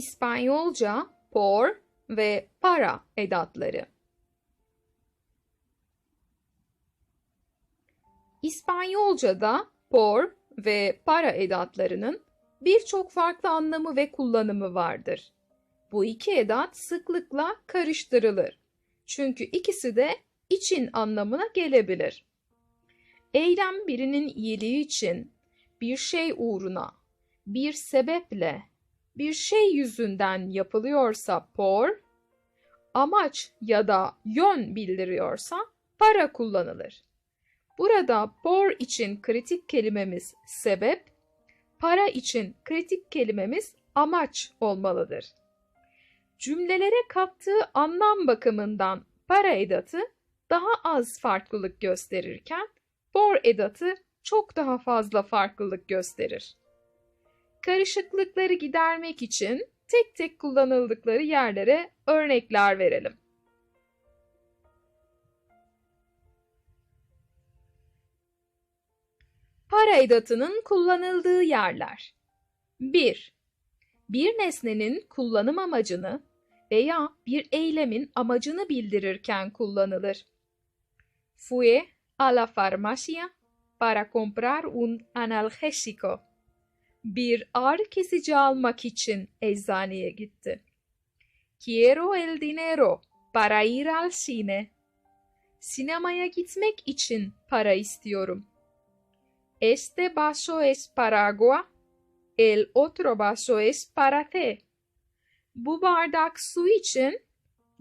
İspanyolca por ve para edatları. İspanyolca'da por ve para edatlarının birçok farklı anlamı ve kullanımı vardır. Bu iki edat sıklıkla karıştırılır. Çünkü ikisi de için anlamına gelebilir. Eylem birinin iyiliği için, bir şey uğruna, bir sebeple, bir şey yüzünden yapılıyorsa por, amaç ya da yön bildiriyorsa para kullanılır. Burada por için kritik kelimemiz sebep, para için kritik kelimemiz amaç olmalıdır. Cümlelere kattığı anlam bakımından para edatı daha az farklılık gösterirken por edatı çok daha fazla farklılık gösterir. Karışıklıkları gidermek için tek tek kullanıldıkları yerlere örnekler verelim. Para edatının kullanıldığı yerler 1. Bir nesnenin kullanım amacını veya bir eylemin amacını bildirirken kullanılır. Fue a la farmacia para comprar un analgésico. Bir ağrı kesici almak için eczaneye gitti. Quiero el dinero para ir al cine. Sinemaya gitmek için para istiyorum. Este vaso es para agua, el otro vaso es para té. Bu bardak su için,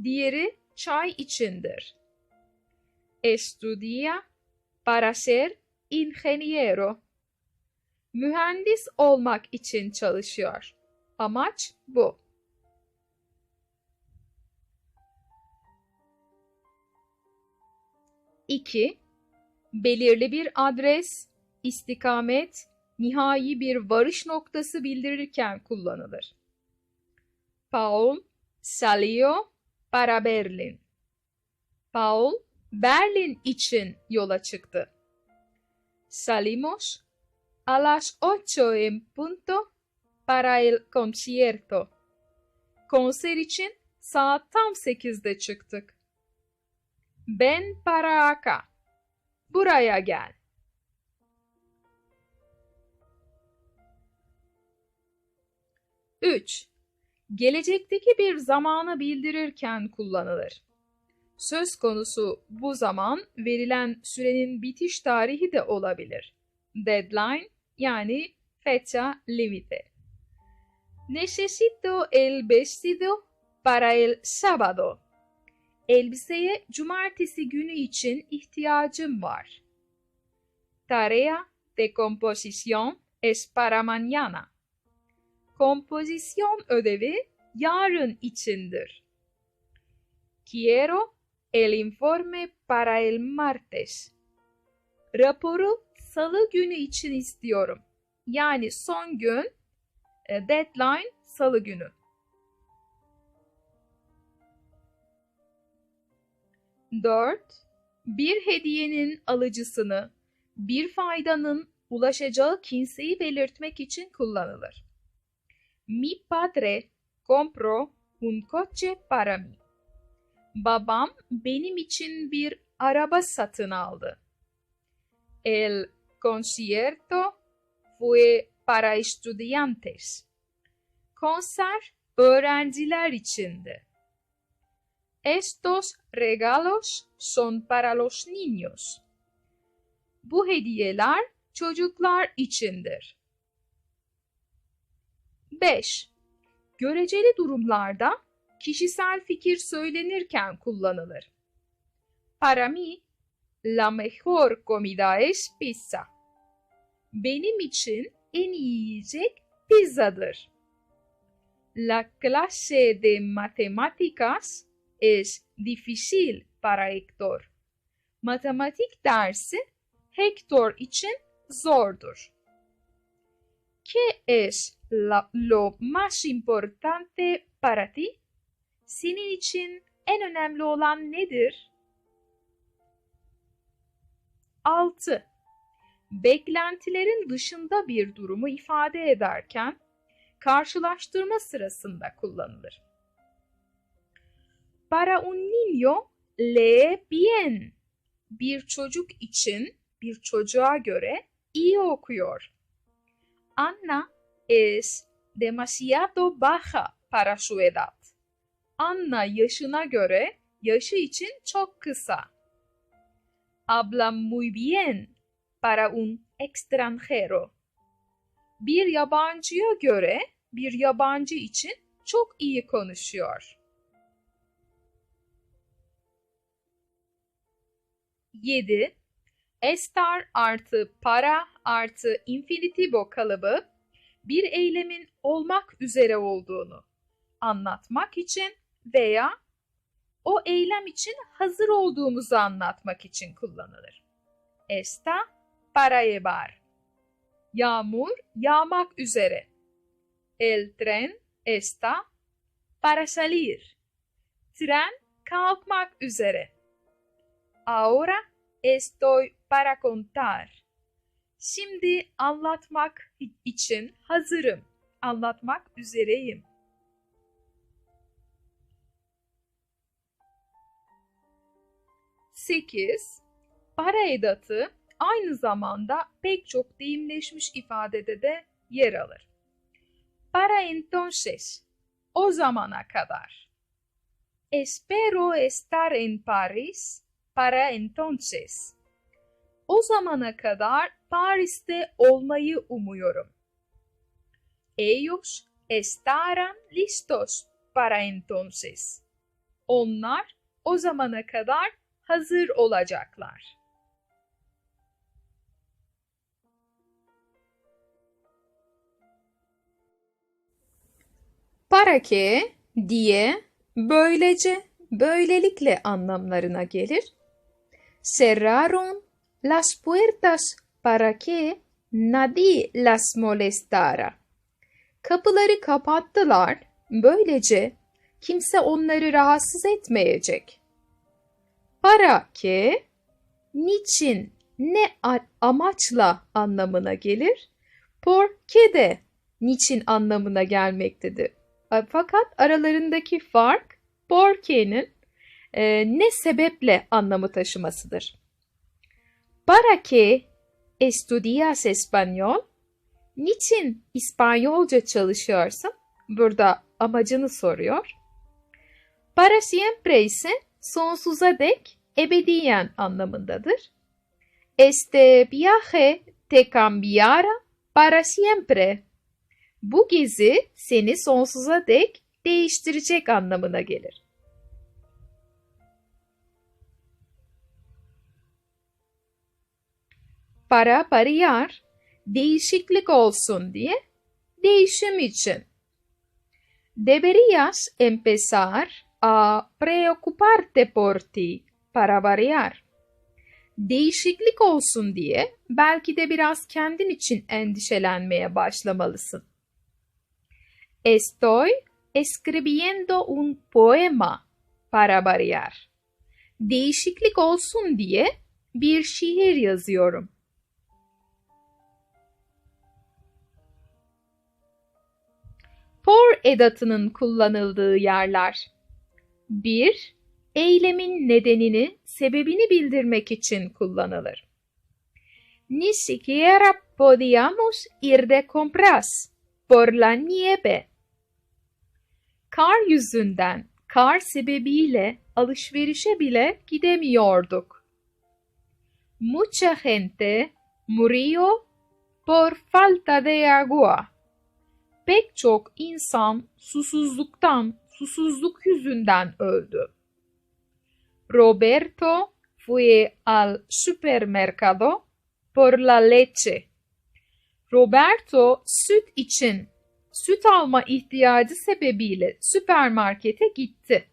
diğeri çay içindir. Estudia para ser ingeniero. Mühendis olmak için çalışıyor. Amaç bu. İki, belirli bir adres, istikamet, nihai bir varış noktası bildirirken kullanılır. Paul salió para Berlin. Paul Berlin için yola çıktı. Salimos a las ocho en punto para el concierto. Konser için saat tam sekizde çıktık. Ben para acá. Buraya gel. Üç. Gelecekteki bir zamanı bildirirken kullanılır. Söz konusu bu zaman verilen sürenin bitiş tarihi de olabilir. Deadline yani fecha límite. Necesito el vestido para el sábado. Elbiseye cumartesi günü için ihtiyacım var. Tarea de composición es para mañana. Kompozisyon ödevi yarın içindir. Quiero el informe para el martes. Raporu salı günü için istiyorum. Yani son gün, e, deadline salı günü. 4. Bir hediyenin alıcısını, bir faydanın ulaşacağı kimseyi belirtmek için kullanılır. Mi padre compró un coche para mí. Babam benim için bir araba satın aldı. El concierto fue para estudiantes. Konser öğrenciler içindi. Estos regalos son para los niños. Bu hediyeler çocuklar içindir. 5. Göreceli durumlarda kişisel fikir söylenirken kullanılır. Para mí, la mejor comida es pizza. Benim için en iyi yiyecek pizzadır. La clase de matemáticas es difícil para Héctor. Matematik dersi Hector için zordur. ¿Qué es la, lo más importante para ti? Senin için en önemli olan nedir? 6. Beklentilerin dışında bir durumu ifade ederken karşılaştırma sırasında kullanılır. Para un niño lee bien. Bir çocuk için, bir çocuğa göre iyi okuyor. Anna es demasiado baja para su edad. Anna yaşına göre yaşı için çok kısa. Habla muy bien para un extranjero. Bir yabancıya göre bir yabancı için çok iyi konuşuyor. 7. Estar artı para artı infinitivo kalıbı bir eylemin olmak üzere olduğunu anlatmak için veya o eylem için hazır olduğumuzu anlatmak için kullanılır. Está para llevar. Yağmur yağmak üzere. El tren está para salir. Tren kalkmak üzere. Ahora estoy para contar. Şimdi anlatmak için hazırım. Anlatmak üzereyim. Sekiz, para edatı aynı zamanda pek çok deyimleşmiş ifadede de yer alır. Para entonces, o zamana kadar. Espero estar en Paris para entonces. O zamana kadar Paris'te olmayı umuyorum. Ellos estarán listos para entonces. Onlar o zamana kadar hazır olacaklar. Para que diye böylece böylelikle anlamlarına gelir. Cerraron las puertas para que nadie las molestara. Kapıları kapattılar, böylece kimse onları rahatsız etmeyecek. Para que, niçin, ne amaçla anlamına gelir. Por que de niçin anlamına gelmektedir. Fakat aralarındaki fark por que'nin e, ne sebeple anlamı taşımasıdır. Para que estudias español? Niçin İspanyolca çalışıyorsun? Burada amacını soruyor. Para siempre ise sonsuza dek ebediyen anlamındadır. Este viaje te cambiará para siempre. Bu gezi seni sonsuza dek değiştirecek anlamına gelir. Para variar, değişiklik olsun diye, değişim için. Deberías empezar a preocuparte por ti para variar. Değişiklik olsun diye belki de biraz kendin için endişelenmeye başlamalısın. Estoy escribiendo un poema para variar. Değişiklik olsun diye bir şiir yazıyorum. For edatının kullanıldığı yerler. 1. Eylemin nedenini, sebebini bildirmek için kullanılır. Ni siquiera podíamos ir de compras por la nieve. Kar yüzünden, kar sebebiyle alışverişe bile gidemiyorduk. Mucha gente murió por falta de agua. Pek çok insan susuzluktan, susuzluk yüzünden öldü. Roberto fue al supermercado por la leche. Roberto süt için süt alma ihtiyacı sebebiyle süpermarkete gitti.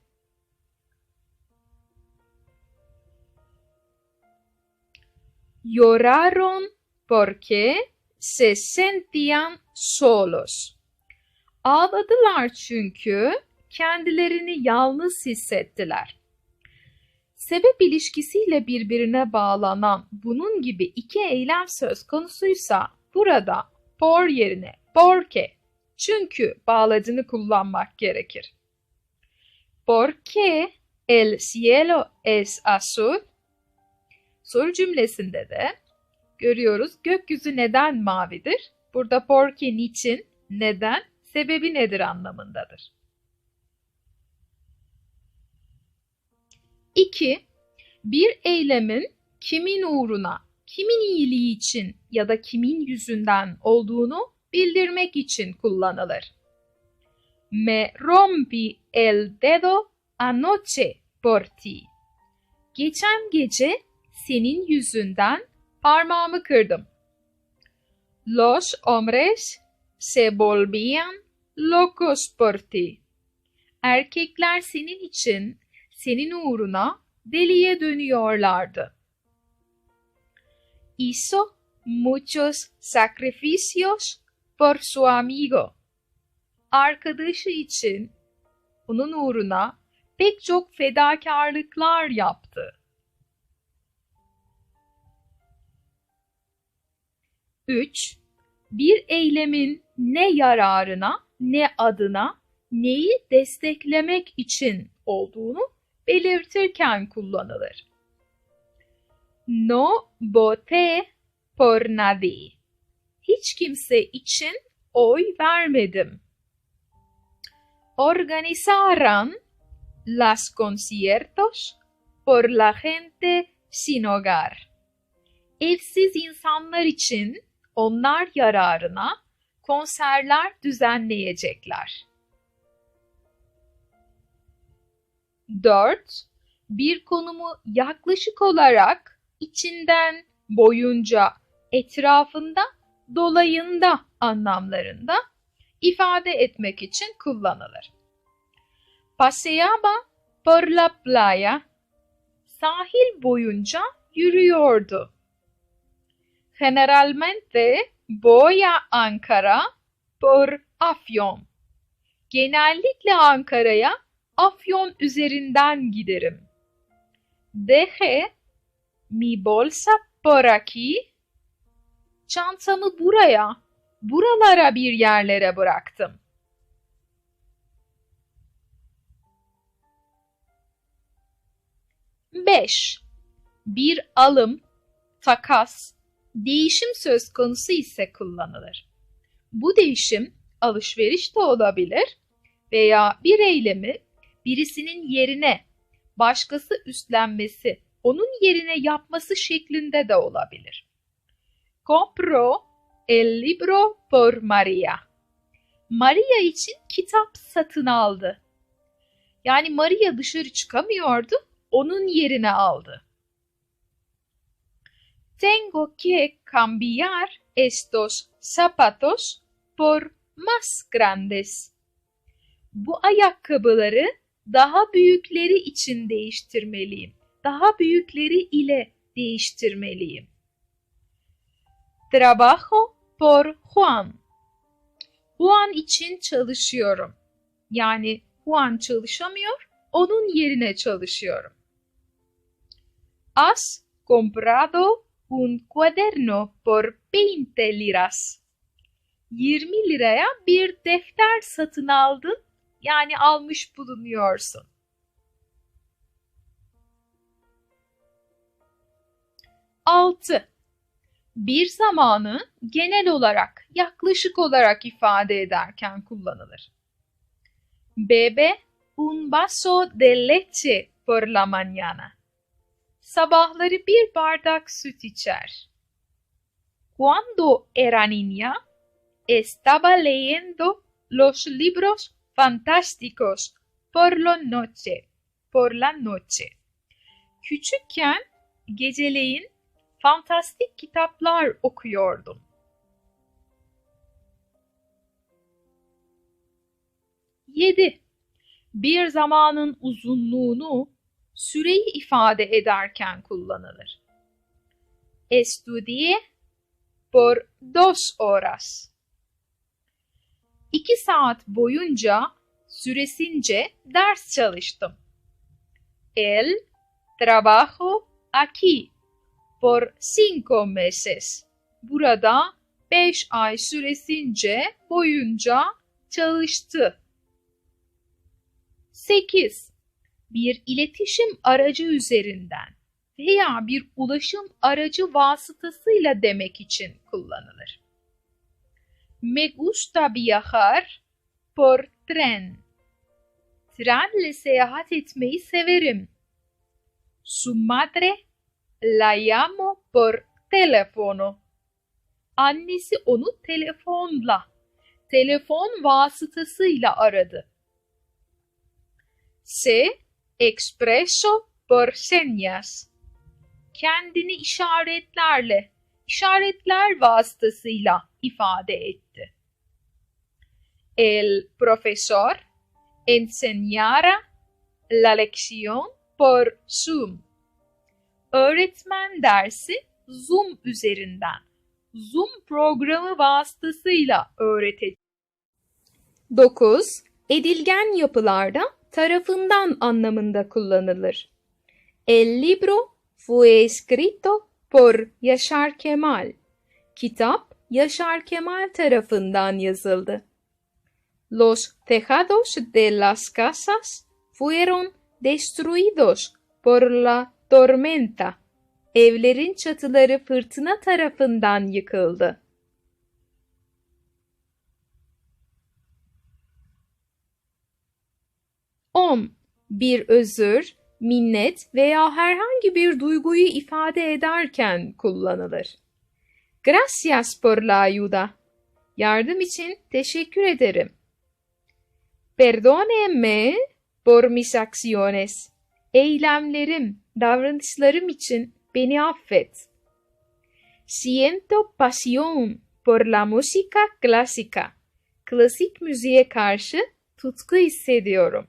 Lloraron porque se sentían solos. Ağladılar çünkü kendilerini yalnız hissettiler. Sebep ilişkisiyle birbirine bağlanan bunun gibi iki eylem söz konusuysa burada por yerine porque Çünkü bağlacını kullanmak gerekir. ¿Por qué el cielo es azul? Soru cümlesinde de görüyoruz gökyüzü neden mavidir? Burada por qué niçin, neden, sebebi nedir anlamındadır. 2. Bir eylemin kimin uğruna, kimin iyiliği için ya da kimin yüzünden olduğunu bildirmek için kullanılır. Me rompi el dedo anoche por ti. Geçen gece senin yüzünden parmağımı kırdım. Los hombres se volvían locos por ti. Erkekler senin için, senin uğruna deliye dönüyorlardı. Hizo muchos sacrificios por su amigo. Arkadaşı için onun uğruna pek çok fedakarlıklar yaptı. 3. Bir eylemin ne yararına, ne adına, neyi desteklemek için olduğunu belirtirken kullanılır. No voté por nadie. Hiç kimse için oy vermedim. Organizaran las conciertos por la gente sin hogar. Evsiz insanlar için onlar yararına konserler düzenleyecekler. 4. Bir konumu yaklaşık olarak içinden, boyunca, etrafında, dolayında anlamlarında ifade etmek için kullanılır. Paseaba por la playa sahil boyunca yürüyordu. Generalmente voy a Ankara por Afyon. Genellikle Ankara'ya Afyon üzerinden giderim. Deje mi bolsa por aquí. Çantamı buraya, buralara bir yerlere bıraktım. Beş. Bir alım, takas, değişim söz konusu ise kullanılır. Bu değişim alışveriş de olabilir veya bir eylemi birisinin yerine başkası üstlenmesi, onun yerine yapması şeklinde de olabilir. Compro el libro por Maria. Maria için kitap satın aldı. Yani Maria dışarı çıkamıyordu, onun yerine aldı. Tengo que cambiar estos zapatos por más grandes. Bu ayakkabıları daha büyükleri için değiştirmeliyim. Daha büyükleri ile değiştirmeliyim. Trabajo por Juan. Juan için çalışıyorum. Yani Juan çalışamıyor, onun yerine çalışıyorum. Has comprado un cuaderno por 20 liras. 20 liraya bir defter satın aldın, yani almış bulunuyorsun. Altı. Bir zamanı genel olarak, yaklaşık olarak ifade ederken kullanılır. Bebe un vaso de leche por la mañana. Sabahları bir bardak süt içer. Cuando era niña, estaba leyendo los libros fantásticos por la noche. Por la noche. Küçükken geceleyin fantastik kitaplar okuyordum. Yedi. Bir zamanın uzunluğunu süreyi ifade ederken kullanılır. Estudié por dos horas. İki saat boyunca süresince ders çalıştım. El trabajo aquí por cinco meses. Burada beş ay süresince boyunca çalıştı. 8. Bir iletişim aracı üzerinden veya bir ulaşım aracı vasıtasıyla demek için kullanılır. Me gusta viajar por tren. Trenle seyahat etmeyi severim. Su madre la llamo por teléfono. Annesi onu telefonla, telefon vasıtasıyla aradı. Se expreso por señas. Kendini işaretlerle, işaretler vasıtasıyla ifade etti. El profesor enseñara la lección por Zoom. Öğretmen dersi Zoom üzerinden, Zoom programı vasıtasıyla öğretecek. 9. Edilgen yapılarda tarafından anlamında kullanılır. El libro fue escrito por Yaşar Kemal. Kitap Yaşar Kemal tarafından yazıldı. Los tejados de las casas fueron destruidos por la tormenta. Evlerin çatıları fırtına tarafından yıkıldı. On, bir özür, minnet veya herhangi bir duyguyu ifade ederken kullanılır. Gracias por la ayuda. Yardım için teşekkür ederim. Perdóneme por mis acciones. Eylemlerim, davranışlarım için beni affet. Siento pasión por la música clásica. Klasik müziğe karşı tutku hissediyorum.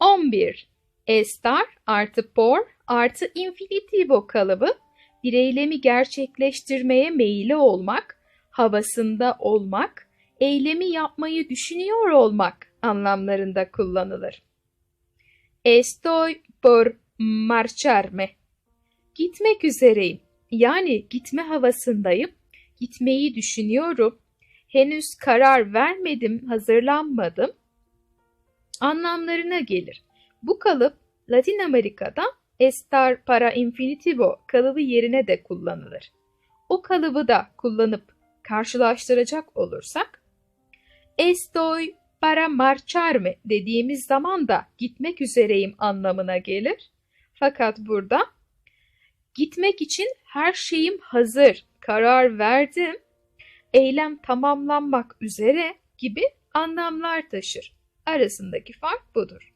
11. Estar artı por artı infinitivo kalıbı bir eylemi gerçekleştirmeye meyilli olmak, havasında olmak, eylemi yapmayı düşünüyor olmak anlamlarında kullanılır. Estoy por marcharme. Gitmek üzereyim. Yani gitme havasındayım. Gitmeyi düşünüyorum. Henüz karar vermedim, hazırlanmadım. Anlamlarına gelir. Bu kalıp Latin Amerika'da estar para infinitivo kalıbı yerine de kullanılır. O kalıbı da kullanıp karşılaştıracak olursak estoy para marcharme dediğimiz zaman da gitmek üzereyim anlamına gelir. Fakat burada gitmek için her şeyim hazır, karar verdim, eylem tamamlanmak üzere gibi anlamlar taşır. Arasındaki fark budur.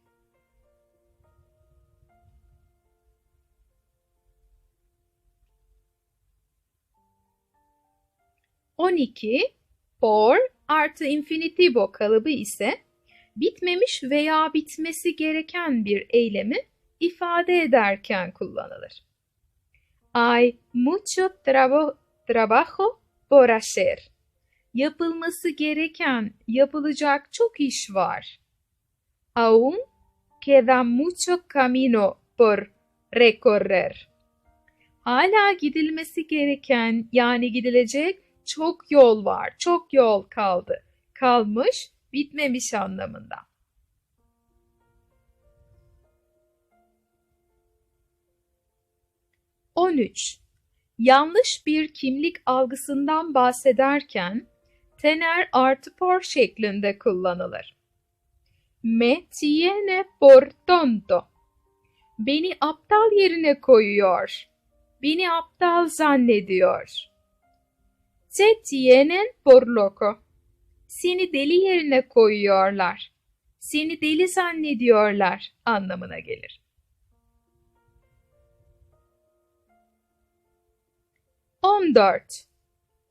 On iki por artı infinitivo kalıbı ise bitmemiş veya bitmesi gereken bir eylemi ifade ederken kullanılır. Hay mucho trabo trabajo por hacer. Yapılması gereken, yapılacak çok iş var. Aún queda mucho camino por recorrer. Hala gidilmesi gereken yani gidilecek çok yol var, çok yol kaldı. Kalmış, bitmemiş anlamında. On üç. Yanlış bir kimlik algısından bahsederken tener artı por şeklinde kullanılır. Me tiene por tonto. Beni aptal yerine koyuyor. Beni aptal zannediyor. Te tienen por loco. Seni deli yerine koyuyorlar. Seni deli zannediyorlar anlamına gelir. On dört.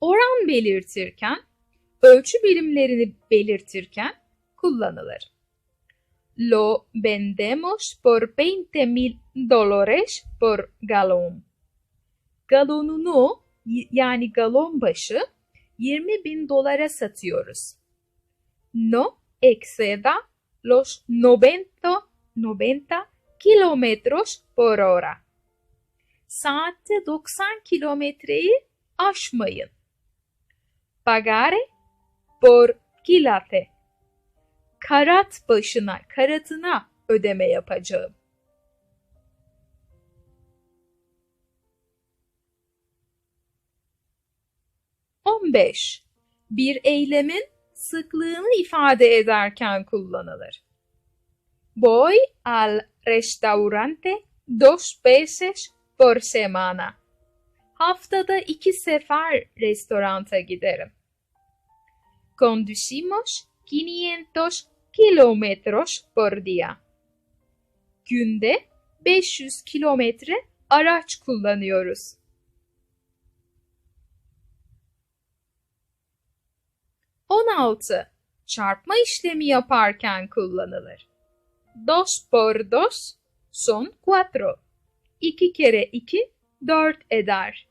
Oran belirtirken, ölçü birimlerini belirtirken kullanılır. Lo vendemos por 20 mil dólares por galón. Galonunu yani galon başı 20 bin dolara satıyoruz. No exceda los 90, 90 kilometros por hora. Saatte 90 kilometreyi aşmayın. pagare por kilate. Karat başına, karatına ödeme yapacağım. On beş. Bir eylemin sıklığını ifade ederken kullanılır. Voy al restaurante dos veces por semana. Haftada iki sefer restoranta giderim. Conducimos 500 kilometros por día. Günde 500 kilometre araç kullanıyoruz. On altı. Çarpma işlemi yaparken kullanılır. Dos por dos son cuatro. İki kere iki dört eder.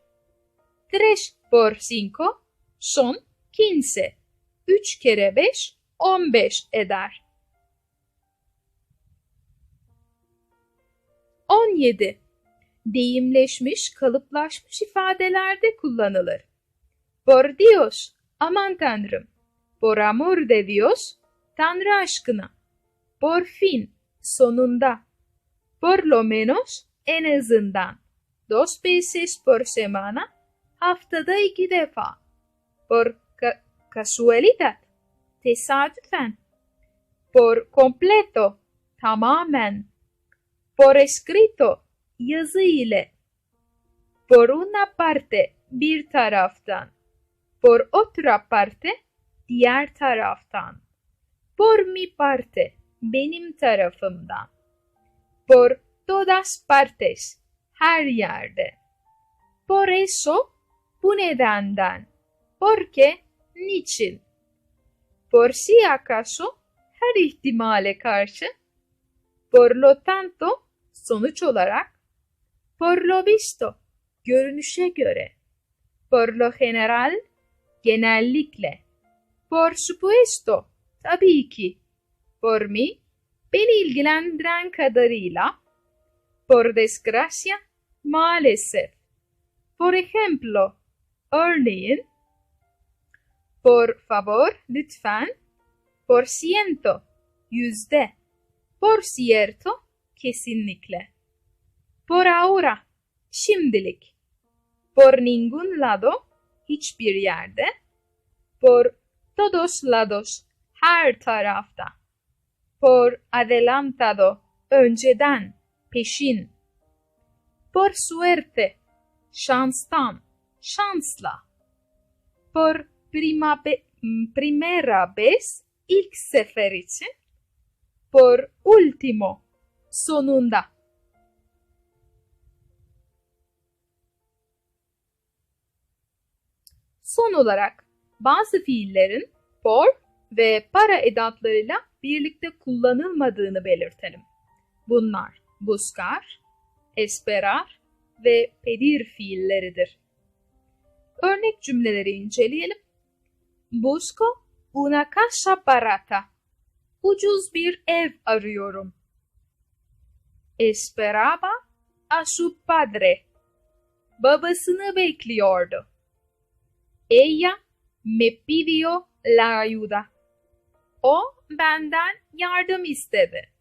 Tres por cinco son quince. Üç kere beş on beş eder. On yedi. Deyimleşmiş, kalıplaşmış ifadelerde kullanılır. Por Dios, aman tanrım. Por amor de Dios, Tanrı aşkına. Por fin, sonunda. Por lo menos, en. Dos veces por semana, haftada iki defa. Por ca casualidad, tesadüfen. Por completo, tamamen. Por escrito, yazı ile. Por una parte, bir taraftan. Por otra parte, diğer taraftan. Por mi parte, benim tarafımdan. Por todas partes, her yerde. Por eso, bu nedenden. Porque, niçin. Por si acaso, her ihtimale karşı. Por lo tanto, sonuç olarak. Por lo visto, görünüşe göre. Por lo general, genellikle. Por supuesto, tabii ki. Por mi, beni ilgilendiren kadarıyla. Por desgracia, maalesef. Por ejemplo, örneğin. Por favor, lütfen. Por ciento, yüzde. Por cierto, kesinlikle. Por ahora, şimdilik. Por ningún lado, hiçbir yerde. Por todos lados, her tarafta. Por adelantado, önceden, peşin. Por suerte, şanstan, şansla. Por prima primera vez, ilk sefer için. Por último, sonunda. Son olarak bazı fiillerin por ve para edatlarıyla birlikte kullanılmadığını belirtelim. Bunlar buscar, esperar ve pedir fiilleridir. Örnek cümleleri inceleyelim. Busco una casa barata. Ucuz bir ev arıyorum. Esperaba a su padre. Babasını bekliyordu. Ella me pidió la ayuda. O benden yardım istedi.